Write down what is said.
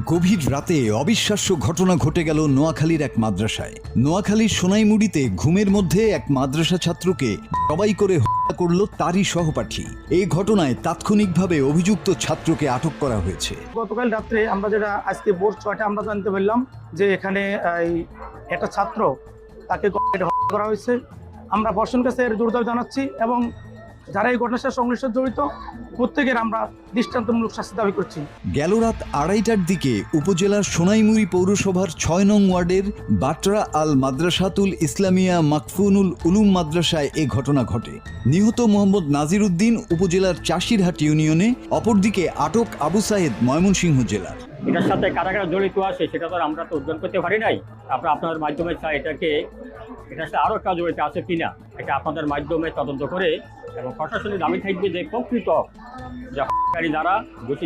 গভীর রাতে অবিশ্বাস্য ঘটনা ঘটে গেল নোয়াখালীর এক মাদ্রাসায়। নোয়াখালীর সোনাইমুড়িতে ঘুমের মধ্যে এক মাদ্রাসা ছাত্রকে সবাই করে হত্যা করল তারই সহপাঠী। এই ঘটনায় তাৎক্ষণিকভাবে অভিযুক্ত ছাত্রকে আটক করা হয়েছে। গতকাল রাত্রে আমরা যেটা আজকে ভোর ছয়টা আমরা জানতে পারলাম যে এখানে একটা ছাত্র তাকে হত্যা করা হয়েছে। আমরা বর্ষণ কাছে এর জোরদার জানাচ্ছি এবং যারা এই ঘটনার সাথে সংশ্লিষ্ট জড়িত, প্রত্যেকের আমরা দৃষ্টান্তমূলক শাস্তি দাবি করছি। গেল রাত আড়াইটার দিকে উপজেলার সোনাইমুড়ি পৌরসভার ছয় নং ওয়ার্ডের বাটরা আল মাদ্রাসাতুল ইসলামিয়া মাকফুনুল উলুম মাদ্রাসায় এ ঘটনা ঘটে। নিহত মোহাম্মদ নাজির উদ্দিন উপজেলার চাষিরহাট ইউনিয়নে, অপরদিকে আটক আবু সাহেদ ময়মনসিংহ জেলার। এটার সাথে কারা কারা জড়িত আছে সেটা তো আমরা তো উদ্ধার করতে পারি নাই। আমরা আপনাদের মাধ্যমে চাই এটাকে, এটার সাথে আরও একটা জড়িত আছে কিনা, এটা আপনাদের মাধ্যমে তদন্ত করে এবং প্রশাসনের দাবি থাকবে যে প্রকৃত যে হত্যাকারী দ্বারা দোষী